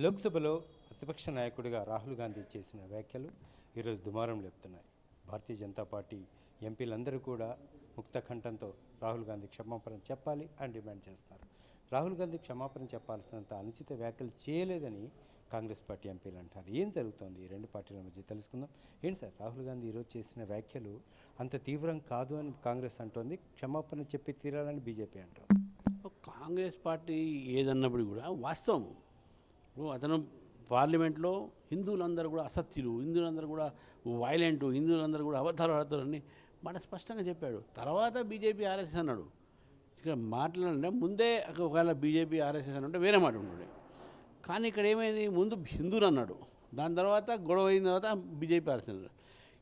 లోక్సభలో ప్రతిపక్ష నాయకుడిగా రాహుల్ గాంధీ చేసిన వ్యాఖ్యలు ఈరోజు దుమారం లేపుతున్నాయి. భారతీయ జనతా పార్టీ ఎంపీలందరూ కూడా ముక్త కంఠంతో రాహుల్ గాంధీ క్షమాపణ చెప్పాలి అని డిమాండ్ చేస్తున్నారు. రాహుల్ గాంధీ క్షమాపణ చెప్పాల్సినంత అనుచిత వ్యాఖ్యలు చేయలేదని కాంగ్రెస్ పార్టీ ఎంపీలు అంటారు ఏం జరుగుతోంది? ఈ రెండు పార్టీల మధ్య తెలుసుకుందాం. ఏంటి సార్? రాహుల్ గాంధీ ఈరోజు చేసిన వ్యాఖ్యలు అంత తీవ్రం కాదు అని కాంగ్రెస్ అంటోంది. క్షమాపణ చెప్పి తీరాలని బీజేపీ అంటోంది. కాంగ్రెస్ పార్టీ ఏదన్నప్పుడు కూడా వాస్తవం ఇప్పుడు అతను పార్లమెంట్లో హిందువులందరూ కూడా అసత్యులు హిందువులందరూ కూడా వైలెంట్ హిందువులందరూ కూడా అబద్ధాలు ఆడతారని మాట స్పష్టంగా చెప్పాడు. తర్వాత బీజేపీ ఆర్ఎస్ఎస్ అన్నాడు. ఇక్కడ మాట్లాడాలంటే ముందే ఒకవేళ బీజేపీ ఆర్ఎస్ఎస్ అని ఉంటే వేరే మాట ఉంటుండే. కానీ ఇక్కడ ఏమైంది? ముందు హిందువులు అన్నాడు. దాని తర్వాత గొడవ అయిన తర్వాత బీజేపీ ఆర్ఎస్ఎస్ అన్నాడు.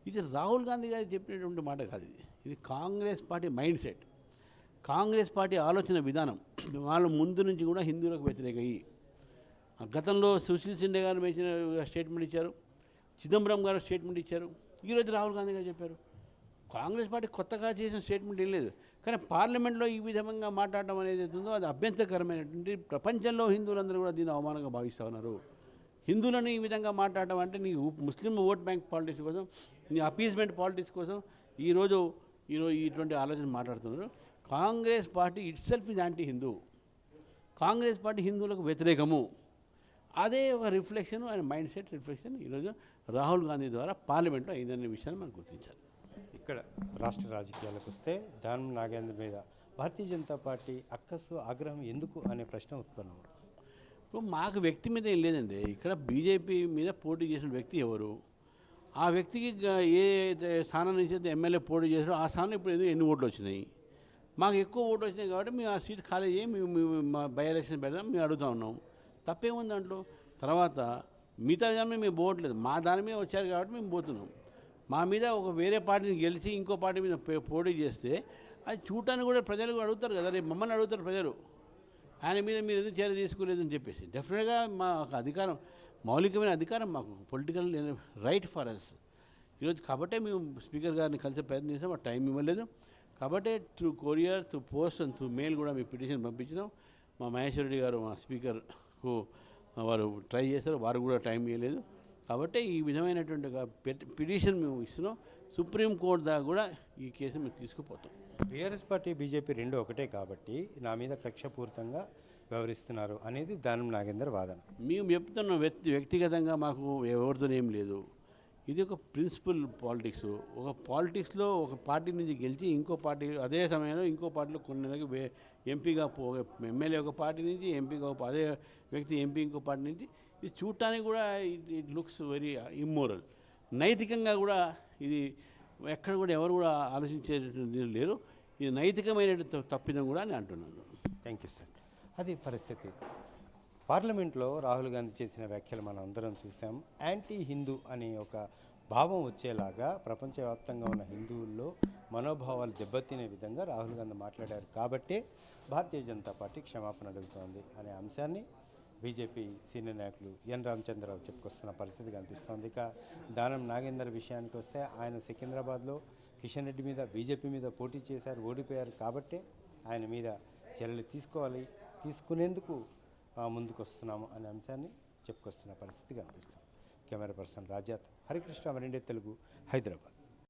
ఇది రాహుల్ గాంధీ గారు చెప్పినటువంటి మాట కాదు ఇది. ఇది Congress party mindset. Congress party ఆలోచన విధానం. వాళ్ళు ముందు నుంచి కూడా హిందువులకు వ్యతిరేకయ్యి గతంలో సుశీల్ సిండే గారు వేసిన స్టేట్మెంట్ ఇచ్చారు. చిదంబరం గారు స్టేట్మెంట్ ఇచ్చారు. ఈరోజు రాహుల్ గాంధీ గారు చెప్పారు. కాంగ్రెస్ పార్టీ కొత్తగా చేసిన స్టేట్మెంట్ ఏం లేదు. కానీ పార్లమెంట్లో ఈ విధంగా మాట్లాడటం అనేది ఉందో అది అభ్యంతరకరమైనటువంటి ప్రపంచంలో హిందువులందరూ కూడా దీన్ని అవమానంగా భావిస్తూ ఉన్నారు. హిందువులను ఈ విధంగా మాట్లాడటం అంటే నీ ముస్లిం ఓట్ బ్యాంక్ పాలిటిక్స్ కోసం నీ అపీజ్మెంట్ పాలిటిక్స్ కోసం ఈరోజు ఈరోజు ఇటువంటి ఆలోచన మాట్లాడుతున్నారు. Congress party itself is anti Hindu Congress party హిందువులకు వ్యతిరేకము. అదే ఒక reflection and mindset reflection. ఈరోజు రాహుల్ గాంధీ ద్వారా పార్లమెంట్లో అయిందనే విషయాన్ని మనం గుర్తించాలి. ఇక్కడ రాష్ట్ర రాజకీయాలకు వస్తే దానం నాగేంద్ర మీద భారతీయ జనతా పార్టీ అక్కసు ఆగ్రహం ఎందుకు అనే ప్రశ్న ఉత్పన్నం ఇప్పుడు మాకు వ్యక్తి మీద ఏం లేదండి. ఇక్కడ బీజేపీ మీద పోటీ చేసిన వ్యక్తి ఎవరు? ఆ వ్యక్తికి ఏ స్థానం నుంచి అయితే ఎమ్మెల్యే పోటీ చేసారో ఆ స్థానం ఇప్పుడు ఏదో ఎన్ని ఓట్లు వచ్చినాయి? మాకు ఎక్కువ ఓట్లు వచ్చినాయి కాబట్టి మేము ఆ సీట్ ఖాళీ చేయి మేము బై ఎలక్షన్ పెడదాం మేము అడుగుతా ఉన్నాం. తప్పేముంది దాంట్లో? తర్వాత మిగతా జనం మేము పోవట్లేదు. మా దాని మీద వచ్చారు కాబట్టి మేము పోతున్నాం. మా మీద ఒక వేరే పార్టీని గెలిచి ఇంకో పార్టీ మీద పోటీ చేస్తే అది చూడటానికి కూడా ప్రజలు అడుగుతారు కదా రేపు మమ్మల్ని అడుగుతారు ప్రజలు. ఆయన మీద మీరు ఎందుకు చర్య తీసుకోలేదని చెప్పేసి. డెఫినెట్గా మా ఒక అధికారం మౌలికమైన అధికారం మాకు పొలిటికల్ రైట్ ఫర్ అస్ ఈరోజు కాబట్టే మేము స్పీకర్ గారిని కలిసే ప్రయత్నం చేసాం ఆ టైం ఇవ్వలేదు. కాబట్టే through courier through post and through mail కూడా మీ పిటిషన్ పంపించినాం. మా మహేశ్వరరెడ్డి గారు మా స్పీకర్ వారు ట్రై చేశారు. వారు కూడా టైం ఇవ్వలేదు కాబట్టి ఈ విధమైనటువంటి పిటిషన్ మేము ఇస్తున్నాం. సుప్రీంకోర్టు దాకా కూడా ఈ కేసు మేము తీసుకుపోతాం. బీఆర్ఎస్ పార్టీ బీజేపీ రెండు ఒకటే కాబట్టి నా మీద కక్షపూరితంగా వ్యవహరిస్తున్నారు అనేది దానం నాగేందర్ వాదన. మేము చెప్తున్న వ్యక్తి వ్యక్తిగతంగా మాకు ఎవరితో ఏం లేదు. ఇది ఒక ప్రిన్సిపల్ పాలిటిక్స్. ఒక పాలిటిక్స్లో ఒక పార్టీ నుంచి గెలిచి ఇంకో పార్టీ అదే సమయంలో ఇంకో పార్టీలో కొన్ని నెలలకు ఎంపీగా పో ఎమ్మెల్యే ఒక పార్టీ నుంచి ఎంపీగా అదే వ్యక్తి ఎంపీ ఇంకో పార్టీ నుంచి ఇది చూడటానికి కూడా it it looks very immoral. నైతికంగా కూడా ఇది ఎక్కడ కూడా ఎవరు కూడా ఆలోచించేటువంటి లేరు. ఇది నైతికమైన తప్పిదం కూడా నేను అంటున్నాను. థ్యాంక్ యూ సార్ అది పరిస్థితి. పార్లమెంట్లో రాహుల్ గాంధీ చేసిన వ్యాఖ్యలు మనం అందరం చూసాం. యాంటీ హిందూ అనే ఒక భావం వచ్చేలాగా ప్రపంచవ్యాప్తంగా ఉన్న హిందువుల్లో మనోభావాలు దెబ్బతినే విధంగా రాహుల్ గాంధీ మాట్లాడారు. కాబట్టే భారతీయ జనతా పార్టీ క్షమాపణ అడుగుతోంది అనే అంశాన్ని బీజేపీ సీనియర్ నాయకులు ఎన్ రామచంద్రరావు చెప్పుకొస్తున్న పరిస్థితి కనిపిస్తోంది. ఇక దానం నాగేందర్ విషయానికి వస్తే ఆయన సికింద్రాబాద్లో కిషన్ రెడ్డి మీద బీజేపీ మీద పోటీ చేశారు ఓడిపోయారు. కాబట్టే ఆయన మీద చర్యలు తీసుకోవాలి తీసుకునేందుకు ముందుకు వస్తున్నాము అనే అంశాన్ని చెప్పుకొస్తున్న పరిస్థితి కనిపిస్తుంది. కెమెరా పర్సన్ రాజాత్ హరికృష్ణ మరిండే తెలుగు హైదరాబాద్.